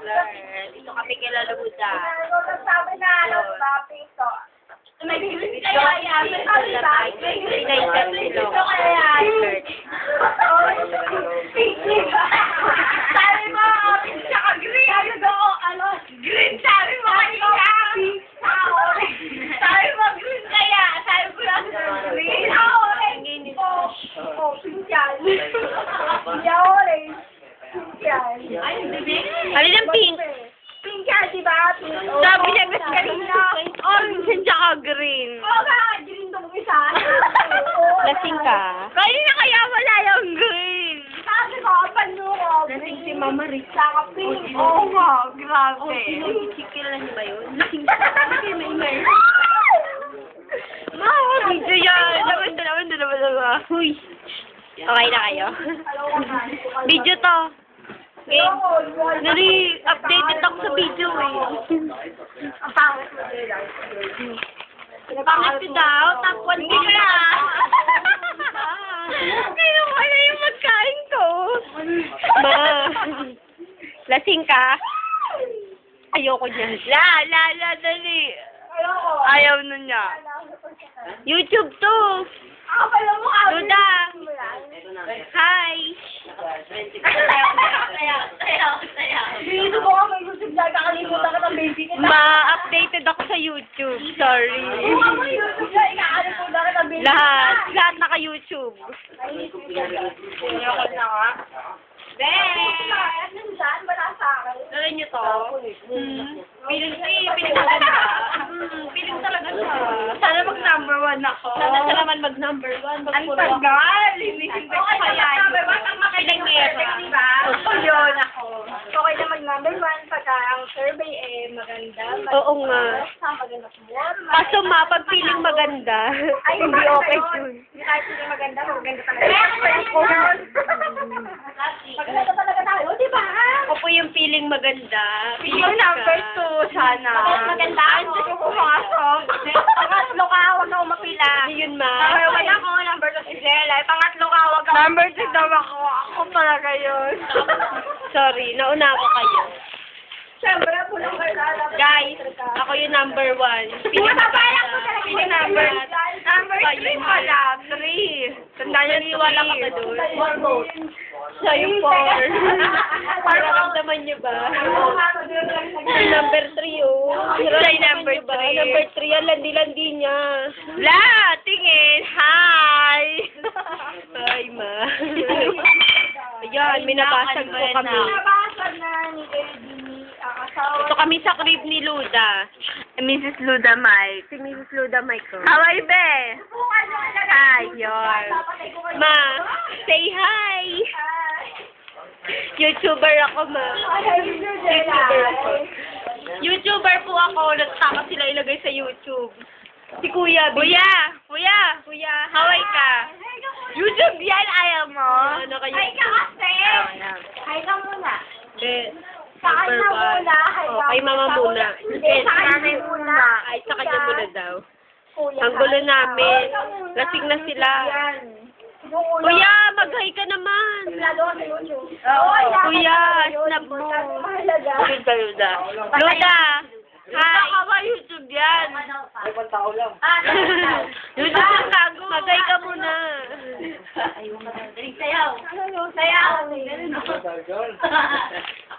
vlogger. Dito kami kila Luda. Sabi na, ano, topic to. May. May sabi ba? May green May green Gusto sila. kaya yan. Sabi mo, orange tsaka green. Sabi ano, green. Sabi mo kanina. Tsaka orange. Sabi mo, green kaya. Sabi lang, green. Ah, orange. Oh, oh, yan. Yeah, orange. Pink yan. Ay, hindi. Ano yung pink? Pink yan, di ba? Pink. Oh, Sabi niya sabi kanina, orange and tsaka green. Oo nga, green tong isa. Lasing ka? Kanina kaya wala yung green. Sabi ko, panuro. Lasing si Mama Rick. Saka pink. Oo nga, grabe. Kilala niyo ba yun? Lasing ka. Kasi may may. Ma, video yan. Naman na naman na Huy. Okay na kayo? Video to. Okay. Nari-updated ako sa video eh. Ang pangit mo nila. Pangit ko daw, top 1 din na. Kaya wala yung magkain ko. Ma, lasing ka? Ayoko niyan. La, la, la, dali. Ayaw na niya. YouTube to. Ako pala mo ka. Hi. Dito ko ka may YouTube dahil kakalimutan ka ng baby kita. Ma-updated ako sa YouTube. Sorry. Ako may YouTube dahil kakalimutan ka ng baby Lahat. Lahat naka-YouTube. Ayoko na nga. Ben! Nandyan, wala sa akin. Alam niyo to? Hmm. Piling eh, piling talaga. Hmm, piling talaga siya. Sana mag number one ako. Sana siya naman mag number one. Mag Ang tagal! Hinising ko kaya mag number one, ang makiling mera. Diba? So, yun ako. Okay na mag number one pagka ang survey eh maganda. mag- Oo nga. Basta maganda forma. Kaso ma, pag piling maganda, hindi okay yun? yun. Hindi tayo hindi maganda, maganda talaga. Maganda talaga tayo, di ba? Ako po yung feeling maganda. Yung number two, sana. Maganda. Hindi ko pumasok. Pangatlo ka, huwag na umapila. Yun ma. Number one ako, number two si Zella. Pangatlo ka, huwag ka. Number two daw ako. Ako talaga yun. Sorry, nauna ako kayo. Siyempre, pulang ka Guys, ako yung number one. Feeling Pinapapayak ko talaga Feeling yung number. Number three pala. Three. Tanda niyo, niwala ka ba doon? Four votes. Siya yung four. Para ramdaman niyo ba? Number three, oh. Siya yung number three. Number three, ang landi-landi niya. La, tingin. Hi! Hi, ma. Ayan, minabasag po kami. Nabasag na ni asawa. Ito kami sa crib ni Luda. Mrs. Luda Mike. Si Mrs. Luda Mike ko. How are you, be? Yun. Ma, say hi. YouTuber ako, ma. YouTuber ako. YouTuber po ako. Nagtaka sila ilagay sa YouTube. Si Kuya. Kuya! Kuya! Kuya, haway ka. YouTube yan, ayaw mo. Ano kayo? Hi ka kasi. Hi ka muna. Be, Sa kanya number one. muna. Oh, ka kay mama muna. una- Hindi, sa kanya muna. Ay, sa kanya muna daw. Kuya Ang gulo namin. Muna. Lasing na sila. Kuya, mag-hi ka naman. Kuya, sa YouTube. snap mo. Mahalaga. Luda, Luda. Luda! Hi! Baka ba YouTube yan? Ah, Luda, ang gago. Mag-hi ka muna. Sayaw. Sayaw.